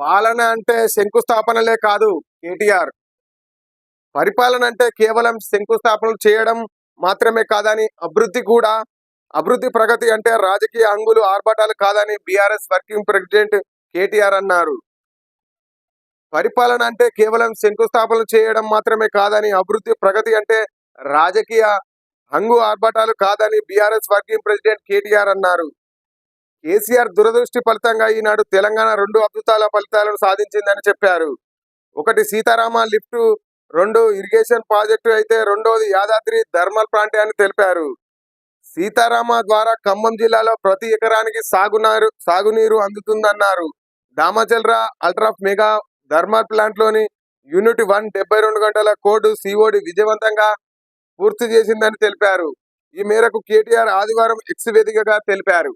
పాలన అంటే శంకుస్థాపనలే కాదు కేటీఆర్. పరిపాలన అంటే కేవలం శంకుస్థాపనలు చేయడం మాత్రమే కాదని అభివృద్ధి కూడా అభివృద్ధి ప్రగతి అంటే రాజకీయ అంగులు ఆర్భాటాలు కాదని బీఆర్ఎస్ వర్కింగ్ ప్రెసిడెంట్ కేటీఆర్ అన్నారు. పరిపాలన అంటే కేవలం శంకుస్థాపనలు చేయడం మాత్రమే కాదని అభివృద్ధి ప్రగతి అంటే రాజకీయ హంగు ఆర్భాటాలు కాదని బీఆర్ఎస్ వర్కింగ్ ప్రెసిడెంట్ కేటీఆర్ అన్నారు. కేసీఆర్ దురదృష్టి ఫలితంగా ఈనాడు తెలంగాణ రెండు అద్భుతాల ఫలితాలను సాధించిందని చెప్పారు. ఒకటి సీతారామ లిఫ్ట్ రెండు ఇరిగేషన్ ప్రాజెక్టు అయితే రెండోది యాదాద్రి థర్మల్ ప్లాంట్ అని తెలిపారు. సీతారామ ద్వారా ఖమ్మం జిల్లాలో ప్రతి ఎకరానికి సాగునారు సాగునీరు అందుతుందన్నారు. దామచల్రా అల్ట్రాఫ్ మెగా థర్మల్ ప్లాంట్లోని యూనిట్ వన్ డెబ్బై రెండు గంటల కోడ్ సిఓడి విజయవంతంగా పూర్తి చేసిందని తెలిపారు. ఈ మేరకు కేటీఆర్ ఆదివారం ఎక్స్ వేదికగా తెలిపారు.